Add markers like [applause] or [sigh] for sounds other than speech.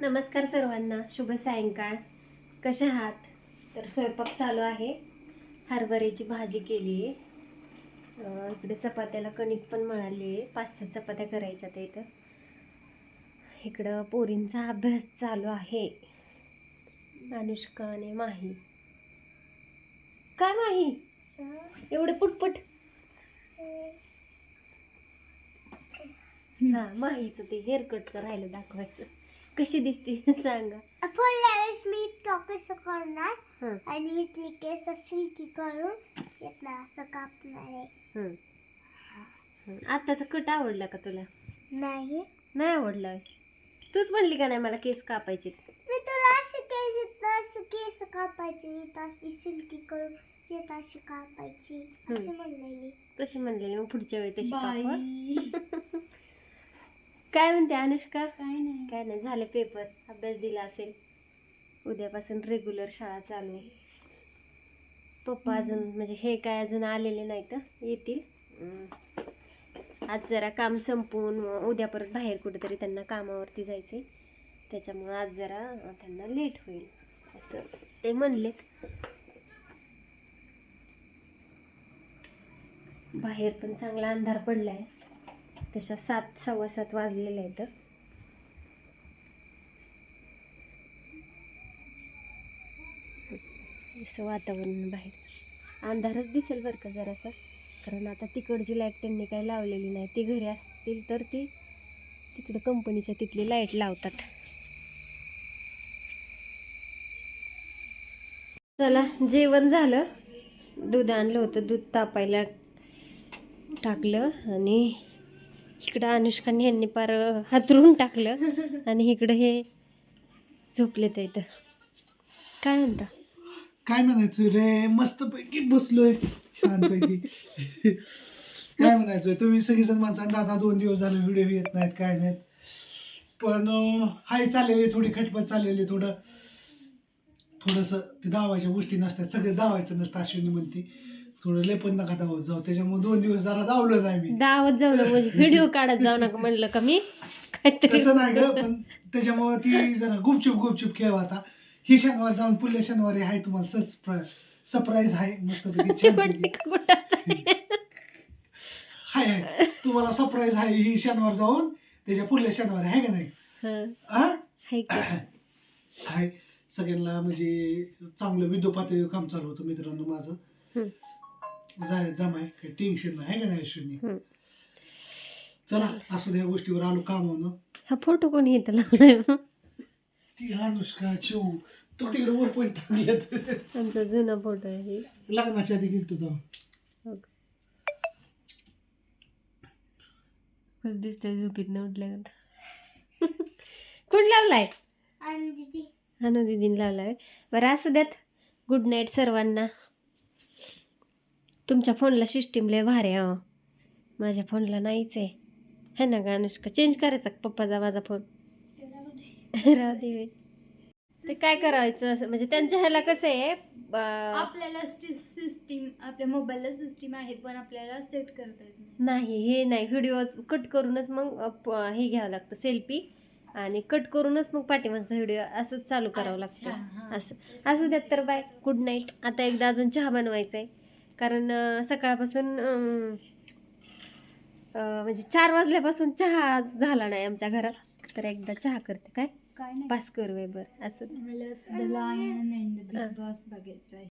नमस्कार सर्वांना शुभ सायंकाळ. कसे आहात? तर स्वयंपाक चालू आहे. हरभऱ्याची भाजी केली आहे. इकडे चपात्याला कणिक पण मिळाली आहे. पाच सात चपात्या करायच्या त्या इथं. इकडं पोरींचा अभ्यास चालू आहे. अनुष्का आणि माही. काय माही? एवढे पुटपुट. हा माहीचं ते हेअर कट राहिलं दाखवायचं. कशी दिसते? सांगा. पुढल्या वेळेस मी इतकं कसं करणार हं, आणि इथली केस सिल्की करून इथलं असं कापणार आहे. हं. हं. आताचा कट आवडला का तुला? नाही. नाही आवडला. होय? तूच म्हणली का नाही मला केस कापायचे मी तुला असे केस इथं असं केस कापायचे इथं अशी सिल्की करून इथं अशी कापायची. असे हं. म्हणलेली. तशी म्हणलेली मग पुढच्या वेळी तशी कापा काय म्हणते अनुष्का? काय नाही. काय नाही झाले पेपर अभ्यास दिला असेल. उद्यापासून रेग्युलर शाळा चालू आहे. पप्पा अजून म्हणजे हे काय अजून आलेले नाही तर येतील. अं, आज जरा काम संपवून मग उद्या परत बाहेर कुठेतरी त्यांना कामावरती जायचे त्याच्यामुळं आज जरा अं, त्यांना लेट होईल असं ते म्हणलेत. बाहेर पण चांगला अंधार पडला आहे तशा सात सव्वा सात वाजलेल्या आहेत. असं वातावरण बाहेरचं. अंधारच दिसेल बरं का जरासा. कारण आता तिकडची लाइट त्यांनी काही लावलेली नाही ती घरी असतील तर ती तिकडं कंपनीच्या तिथली लाइट लावतात. चला जेवण झालं. दूध आणलं होतं दूध तापायला टाकलं आणि इकडं अनुष्काने यांनी पार हातरून टाकलं. [laughs] आणि इकडं हे झोपले तर इथं काय म्हणता? काय म्हणायचं? रे मस्त पैकी बसलोय. छानपैकी. [laughs] काय म्हणायचं? तुम्ही सगळेजण माणसं दादा दोन दिवस झाले व्हिडिओ येत नाहीत काय नाहीत. पण हाय चाललेली थोडी खटपट चाललेली थोडं. थोडंसं ते दावायच्या गोष्टी नसतात. सगळे दावायचं नसतं अश्विनी म्हणते. थोडं लेपन नका दावत जाऊ. त्याच्यामुळे दोन दिवस जरा दावलं नाही मी. दावत जाऊ नका म्हणजे व्हिडिओ काढत जाऊ नका म्हणलं का मी? काहीतरी तसं नाही ग पण त्याच्यामुळे ती जरा गुपचूप गुपचूप खेळ आता ही शनिवार जाऊन पुढल्या शनिवारी आहे तुम्हाला सरप्राईज आहे. मस्तपैकी [laughs] [laughs] हाय हाय. तुम्हाला सरप्राईज आहे ही शनिवार जाऊन त्याच्या पुढल्या शनिवारी आहे का नाही? हं? हाय की. हाय. सगळ्यांना म्हणजे चांगलं विद्युपात काम चालू होतं मित्रांनो माझं. झालं जमाय काही टेन्शन नाही आहे का नाही अश्विनी? हं. चला असू द्या गोष्टीवर आलो काम होणं हा फोटो कोणी इथं लावलाय? ती अनुष्का चिव तो तिकडे वर पण टाकल्यात आमचा जुना फोटो आहे. हे. लग्नाच्या आधी गेलतो तेव्हा हो? कसं दिसतंय झोपीत न उठल्यानंतर कोण लावलाय? आणि दीदी. अनु दिदीने लावलाय. बरं असू द्यात. गुड नाईट सर्वांना. तुमच्या फोनला सिस्टीम लय भारी आहे, हो माझ्या फोनला नाहीच आहे. है ना का अनुष्का? चेंज करायचा पप्पाचा माझा फोन [laughs] राहू दे. ते काय करायचं असं? म्हणजे त्यांच्या ह्याला कसं आहे? आपल्याला सिस्टीम आपल्या मोबाईलला सिस्टीम आहे पण आपल्याला सेट करता येत नाही. नाही हे नाही. व्हिडिओ कट करूनच मग हे घ्यावं लागतं सेल्फी आणि कट करूनच मग पाठीमागचा व्हिडिओ असंच चालू करावं अच्छा, लागतं. हां. असं असू द्यात तर बाय. गुड नाईट आता एकदा अजून चहा बनवायचा आहे कारण सकाळपासून म्हणजे चार वाजल्यापासून चहा झाला नाही आमच्या घरात. तर एकदा चहा करते. काय? काय नाही. पास करू बरं असं. मला बघायचं